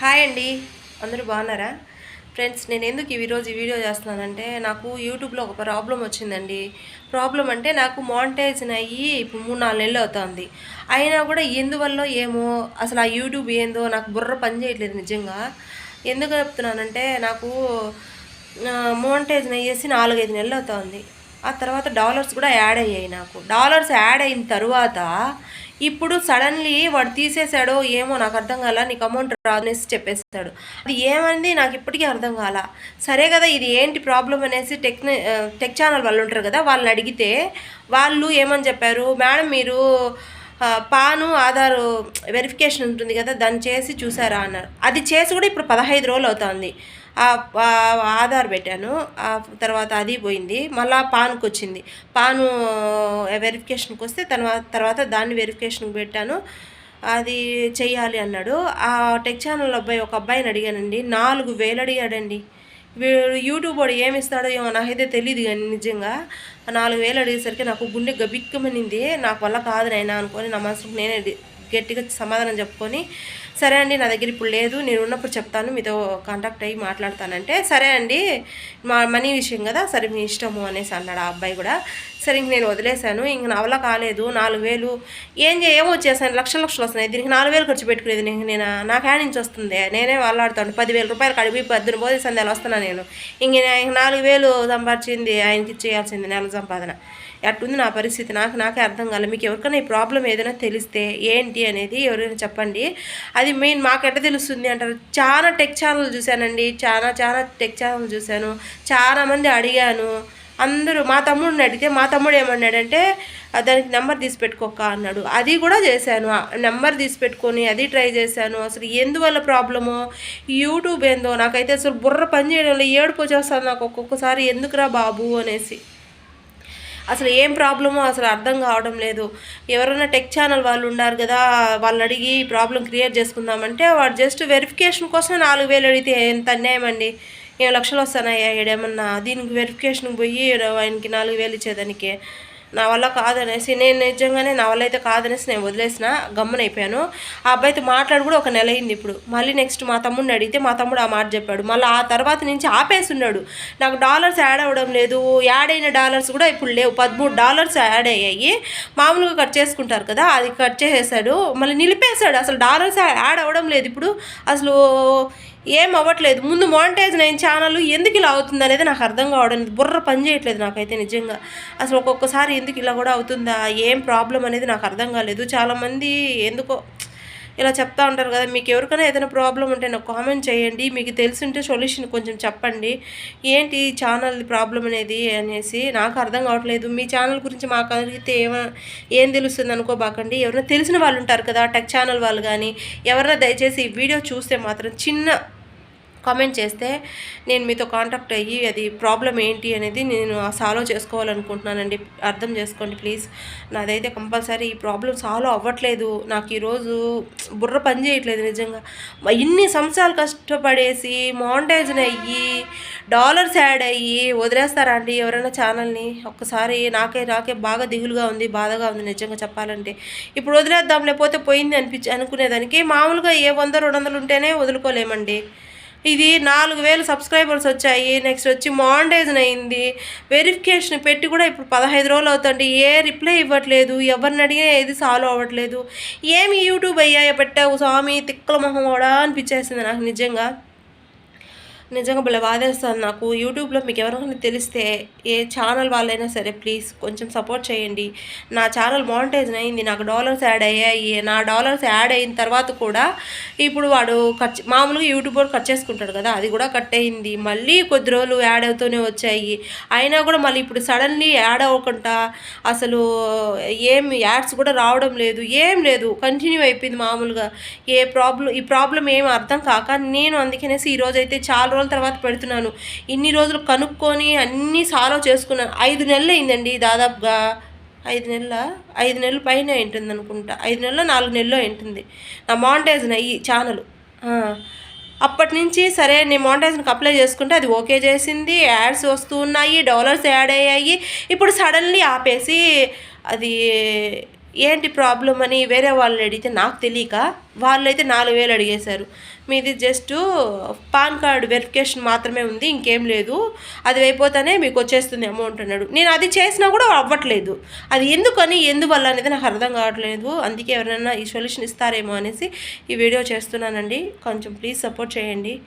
Hi అండి. అందరూ బాగున్నారా? ఫ్రెండ్స్ నేను ఎందుకు ఈరోజు ఈ వీడియో చేస్తున్నానంటే నాకు యూట్యూబ్లో ఒక ప్రాబ్లం వచ్చిందండి. ప్రాబ్లం అంటే నాకు మానిటైజన్ అయ్యి ఇప్పుడు మూడు నాలుగు నెలలు అవుతుంది. అయినా కూడా ఎందువల్ల ఏమో అసలు ఆ యూట్యూబ్ ఏందో నాకు బుర్ర పని చేయట్లేదు నిజంగా. ఎందుకు చెప్తున్నానంటే నాకు మోనిటైజన్ అయ్యేసి నాలుగైదు నెలలు అవుతుంది. ఆ తర్వాత డాలర్స్ కూడా యాడ్ అయ్యాయి నాకు. డాలర్స్ యాడ్ అయిన తర్వాత ఇప్పుడు సడన్లీ వాడు తీసేశాడో ఏమో నాకు అర్థం కాల నీకు అమౌంట్ రాదనేసి చెప్పేస్తాడు. అది ఏమంది నాకు ఇప్పటికీ అర్థం కాల. సరే కదా ఇది ఏంటి ప్రాబ్లం అనేసి టెక్ టెక్ ఛానల్ వాళ్ళు ఉంటారు కదా వాళ్ళని అడిగితే వాళ్ళు ఏమని చెప్పారు? మేడం మీరు పాను ఆధార్ వెరిఫికేషన్ ఉంటుంది కదా దాన్ని చేసి చూసారా? అన్నారు. అది చేసి కూడా ఇప్పుడు పదహైదు రోజులు అవుతుంది. ఆధార్ పెట్టాను. తర్వాత అది పోయింది. మళ్ళా పాన్కి వచ్చింది. పాను వెరిఫికేషన్కి వస్తే తర్వాత తర్వాత దాన్ని వెరిఫికేషన్కి పెట్టాను. అది చెయ్యాలి అన్నాడు. ఆ టెక్ ఛానల్ అబ్బాయి ఒక అబ్బాయిని అడిగానండి. నాలుగు వేలు అడిగాడండి. వీడు యూట్యూబ్ వాడు ఏమి ఇస్తాడో ఏమో నాకైతే తెలియదు కానీ నిజంగా. నాలుగు వేలు అడిగేసరికి నాకు గుండె గబిక్కమనింది. నాకు వల్ల కాదు నాయనా అనుకొని నా మనసుకు నేనే గట్టిగా సమాధానం చెప్పుకొని సరే అండి నా దగ్గర ఇప్పుడు లేదు నేను ఉన్నప్పుడు చెప్తాను మీతో కాంటాక్ట్ అయ్యి మాట్లాడతానంటే సరే అండి మా మనీ విషయం కదా సరే మీ ఇష్టము అనేసి అన్నాడు ఆ అబ్బాయి కూడా. సరే ఇంక నేను వదిలేశాను ఇంక నా వల్ల కాలేదు నాలుగు వేలు ఏం ఏమో వచ్చేసాను లక్షల లక్షలు వస్తున్నాయి దీనికి నాలుగు వేలు ఖర్చు పెట్టుకునేది నేను నేను నా హ్యాండ్ నుంచి వస్తుంది నేనే వాళ్ళాడుతాను పదివేల రూపాయలు కడిపి పద్దెన పోతే సందేలు వస్తున్నాను నేను ఇంక నేను నాలుగు వేలు సంపాదించింది ఆయనకి చేయాల్సింది నెల సంపాదన. అట్టుంది నా పరిస్థితి? నాకు నాకే అర్థం కాలేదు మీకు ఎవరికైనా ఈ ప్రాబ్లం ఏదైనా తెలిస్తే ఏంటి అనేది ఎవరైనా చెప్పండి. అది మెయిన్ మాకు తెలుస్తుంది అంటారు? చాలా టెక్ ఛానల్ చూశానండి. చాలా చాలా టెక్ ఛానల్ చూశాను. చాలా మంది అడిగాను. అందరూ మా తమ్ముడిని అడిగితే మా తమ్ముడు ఏమన్నాడంటే దానికి నెంబర్ తీసి పెట్టుకోక అన్నాడు. అది కూడా చేశాను. నెంబర్ తీసి పెట్టుకొని అది ట్రై చేశాను. అసలు ఎందువల్ల ప్రాబ్లము? యూట్యూబ్ ఏందో? నాకైతే అసలు బుర్ర పని చేయడంలో ఏడుపు వచ్చేస్తుంది నాకు ఒక్కొక్కసారి. ఎందుకురా బాబు అనేసి. అసలు ఏం ప్రాబ్లమో అసలు అర్థం కావడం లేదు. ఎవరైనా టెక్ ఛానల్ వాళ్ళు ఉన్నారు కదా వాళ్ళని అడిగి ప్రాబ్లం క్రియేట్ చేసుకుందామంటే వాడు జస్ట్ వెరిఫికేషన్ కోసం నాలుగు వేలు అడిగితే ఎంత అన్యాయం అండి? ఏం లక్షలు వస్తానయ్యా ఏడేమన్నా దీనికి వెరిఫికేషన్కి పోయి ఆయనకి నాలుగు వేలు ఇచ్చేదానికి. నా వల్ల కాదనేసి నేను నిజంగానే నా వల్ల అయితే కాదనేసి నేను వదిలేసిన గమ్మునైపోయాను ఆ అబ్బాయితో మాట్లాడి కూడా ఒక నెల అయింది ఇప్పుడు. మళ్ళీ నెక్స్ట్ మా తమ్ముడిని అడిగితే మా తమ్ముడు ఆ మాట చెప్పాడు. మళ్ళీ ఆ తర్వాత నుంచి ఆపేసి ఉన్నాడు నాకు డాలర్స్ యాడ్ అవ్వడం లేదు. యాడ్ అయిన డాలర్స్ కూడా ఇప్పుడు లేవు. పదమూడు డాలర్స్ యాడ్ అయ్యాయి. మామూలుగా కట్ చేసుకుంటారు కదా అది కట్ చేసేసాడు. మళ్ళీ నిలిపేశాడు. అసలు డాలర్స్ యాడ్ అవ్వడం లేదు ఇప్పుడు. అసలు ఏం అవ్వట్లేదు. ముందు మానిటైజ్ అయిన ఛానల్ ఎందుకు ఇలా అవుతుంది అనేది నాకు అర్థం కావడం బుర్ర పని చేయట్లేదు నాకైతే నిజంగా. అసలు ఒక్కొక్కసారి ఎందుకు ఇలా కూడా అవుతుందా? ఏం ప్రాబ్లం అనేది నాకు అర్థం కాలేదు. చాలామంది ఎందుకో ఇలా చెప్తా ఉంటారు కదా మీకు ఎవరికైనా ఏదైనా ప్రాబ్లం ఉంటే నాకు కామెంట్ చేయండి. మీకు తెలిసింటే సొల్యూషన్ కొంచెం చెప్పండి. ఏంటి ఛానల్ ప్రాబ్లం అనేది అనేసి నాకు అర్థం కావట్లేదు. మీ ఛానల్ గురించి మాకు అడిగితే ఏమ ఏం తెలుస్తుంది అనుకోబాకండి. ఎవరైనా తెలిసిన వాళ్ళు ఉంటారు కదా టెక్ ఛానల్ వాళ్ళు కానీ ఎవరైనా దయచేసి ఈ వీడియో చూస్తే మాత్రం చిన్న కామెంట్ చేస్తే నేను మీతో కాంటాక్ట్ అయ్యి అది ప్రాబ్లం ఏంటి అనేది నేను సాల్వ్ చేసుకోవాలనుకుంటున్నానండి. అర్థం చేసుకోండి ప్లీజ్ నాదైతే కంపల్సరీ ఈ ప్రాబ్లం సాల్వ్ అవ్వట్లేదు. నాకు ఈరోజు బుర్ర పని చేయట్లేదు నిజంగా. ఇన్ని సంవత్సరాలు కష్టపడేసి మానిటైజన్ అయ్యి డాలర్స్ యాడ్ అయ్యి వదిలేస్తారా అండి ఎవరైనా ఛానల్ని ఒక్కసారి నాకే నాకే బాగా దిగులుగా ఉంది బాధగా ఉంది నిజంగా చెప్పాలంటే. ఇప్పుడు వదిలేద్దాం లేకపోతే పోయింది అనిపించి అనుకునేదానికి మామూలుగా ఏ వంద రెండు వందలు ఉంటేనే వదులుకోలేమండి. ఇది నాలుగు వేలు సబ్స్క్రైబర్స్ వచ్చాయి. నెక్స్ట్ వచ్చి మాండేజన్ అయింది. వెరిఫికేషన్ పెట్టి కూడా ఇప్పుడు పదహైదు రోజులు అవుతుంది. ఏ రిప్లై ఇవ్వట్లేదు. ఎవరిని అడిగినా ఏది సాల్వ్ అవ్వట్లేదు. ఏమి యూట్యూబ్ అయ్యా పెట్టావు స్వామి? తిక్కల మొహం కూడా అనిపించేసింది నాకు నిజంగా. నిజంగా భలే బాధేస్తుంది నాకు. యూట్యూబ్లో మీకు ఎవరికైనా తెలిస్తే ఏ ఛానల్ వాళ్ళైనా సరే ప్లీజ్ కొంచెం సపోర్ట్ చేయండి. నా ఛానల్ మానిటైజన్ అయింది నాకు డాలర్స్ యాడ్ అయ్యాయి. నా డాలర్స్ యాడ్ అయిన తర్వాత కూడా ఇప్పుడు వాడు కట్ మామూలుగా యూట్యూబర్ కట్ చేసుకుంటాడు కదా అది కూడా కట్ అయింది. మళ్ళీ కొద్ది రోజులు యాడ్ అవుతూనే వచ్చాయి. అయినా కూడా మళ్ళీ ఇప్పుడు సడన్లీ యాడ్ అవ్వకుండా అసలు ఏం యాడ్స్ కూడా రావడం లేదు. ఏం లేదు కంటిన్యూ అయిపోయింది మామూలుగా. ఏ ప్రాబ్లం ఈ ప్రాబ్లం ఏం అర్థం కాక నేను అందుకనేసి ఈరోజైతే అయితే చాలా రోజుల తర్వాత పెడుతున్నాను. ఇన్ని రోజులు కనుక్కొని అన్నీ సాల్వ్ చేసుకున్నాను. ఐదు నెలలు అయిందండి దాదాపుగా. ఐదు నెలల? ఐదు నెలల పైన ఉంటుంది అనుకుంటా. ఐదు నెలలు నాలుగు నెలలు ఉంటుంది నా మానిటైజన్ అయ్యి ఛానల్. అప్పటి నుంచి సరే నేను మానిటైజన్కి అప్లై చేసుకుంటే అది ఓకే చేసింది. యాడ్స్ వస్తూ ఉన్నాయి డాలర్స్ యాడ్ అయ్యాయి. ఇప్పుడు సడన్లీ ఆపేసి అది ఏంటి ప్రాబ్లం అని వేరే వాళ్ళని అడిగితే నాకు తెలియక వాళ్ళైతే నాలుగు వేలు అడిగేశారు. మీది జస్ట్ పాన్ కార్డ్ వెరిఫికేషన్ మాత్రమే ఉంది ఇంకేం లేదు. అది అయిపోతేనే మీకు వచ్చేస్తుంది అమౌంట్ అన్నాడు. నేను అది చేసినా కూడా అవ్వట్లేదు. అది ఎందుకని ఎందువల్ల అనేది నాకు అర్థం కావట్లేదు. అందుకే ఎవరైనా ఈ సొల్యూషన్ ఇస్తారేమో అనేసి ఈ వీడియో చేస్తున్నానండి. కొంచెం ప్లీజ్ సపోర్ట్ చేయండి.